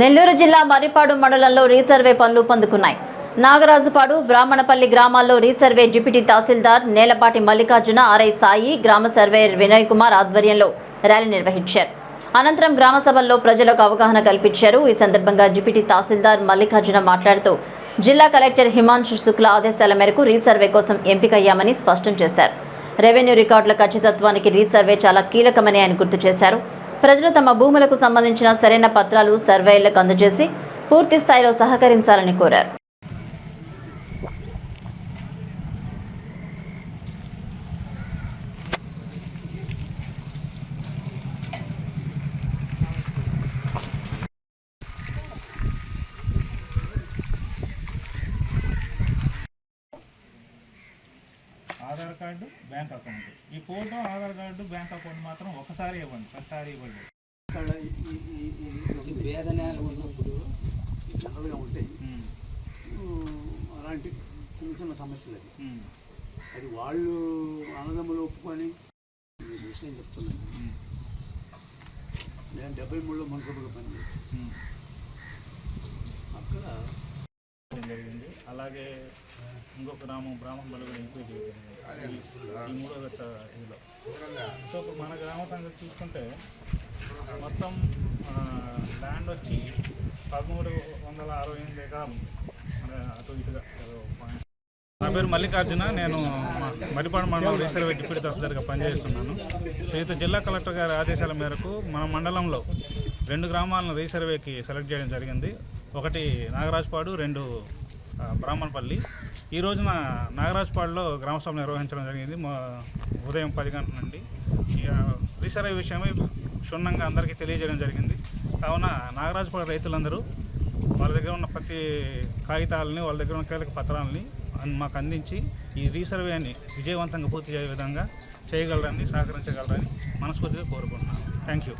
నెల్లూరు జిల్లా మర్రిపాడు మండలంలో రీసర్వే పనులు పొందుకున్నాయి. నాగరాజుపాడు బ్రాహ్మణపల్లి గ్రామాల్లో resurvey deputy tahsildar Nelapati Mallikarjuna RI Sai గ్రామ సర్వేయర్ వినయ్ కుమార్ ఆధ్వర్యంలో ర్యాలీ నిర్వహించారు. అనంతరం గ్రామ సభల్లో ప్రజలకు అవగాహన కల్పించారు. ఈ సందర్భంగా డిప్యూటీ తహసీల్దార్ మల్లికార్జున మాట్లాడుతూ జిల్లా కలెక్టర్ హిమాంశు శుక్ల ఆదేశాల మేరకు రీసర్వే కోసం ఎంపికయ్యామని స్పష్టం చేశారు. రెవెన్యూ రికార్డుల ఖచ్చితత్వానికి రీసర్వే చాలా కీలకమని ఆయన గుర్తు చేశారు. ప్రజలు తమ భూములకు సంబంధించిన సరైన పత్రాలు సర్వేలకు అందజేసి పూర్తి స్థాయిలో సహకరించాలని కోరారు. Aadhaar card bank account. ఈ photo Aadhaar card bank account మాత్రం ఒకసారి ఇవ్వండి ప్రతిసారి ఇవ్వండి. వేదనలు ఉన్నప్పుడు జనరల్గా ఉంటాయి. అలాంటి చిన్న చిన్న సమస్యలు అది. అది వాళ్ళు అన్నదమ్ములు ఒప్పుకొని విషయం చెప్తున్నాను. నేను డెబ్బై మూడులో మున్సిపల్గా పనిచేస్తాను ఉమ్. అక్కడ చేయడం జరిగింది అలాగే ఇంకొక గ్రామం బ్రాహ్మణ బలి కూడా ఎంక్వైరీ ఈ- మూడో గత ఇదిలో. సో ఇప్పుడు మన గ్రామ సంగతి చూసుకుంటే మొత్తం ల్యాండ్ వచ్చి పదమూడు వందల అరవై ఎనిమిది ఎకరాలు మన అటు ఇటుగా పాయింట్ నా పేరు మల్లికార్జున. నేను మరిపాడు మండలం రీసర్వే డిప్యూటీ తహసీల్దార్గా పనిచేస్తున్నాను. శ్రీయుత జిల్లా కలెక్టర్ గారి ఆదేశాల మేరకు మన మండలంలో రెండు గ్రామాలను రీసర్వేకి సెలెక్ట్ చేయడం జరిగింది. ఒకటి నాగరాజపాడు రెండు బ్రాహ్మణపల్లి. ఈ రోజున నాగరాజ్పాడులో గ్రామసభ నిర్వహించడం జరిగింది. మా ఉదయం పది గంటల నుండి. ఈ, రీసర్వే విషయమై క్షుణ్ణంగా అందరికీ తెలియజేయడం జరిగింది. కావున నాగరాజపాడు రైతులందరూ వాళ్ళ దగ్గర ఉన్న ప్రతి కాగితాలని వాళ్ళ దగ్గర ఉన్న కీలక పత్రాలని మాకు అందించి ఈ రీసర్వేని విజయవంతంగా పూర్తి చేసే విధంగా చేయగలరని సహకరించగలరని మనస్ఫూర్తిగా కోరుకుంటున్నాను. Thank you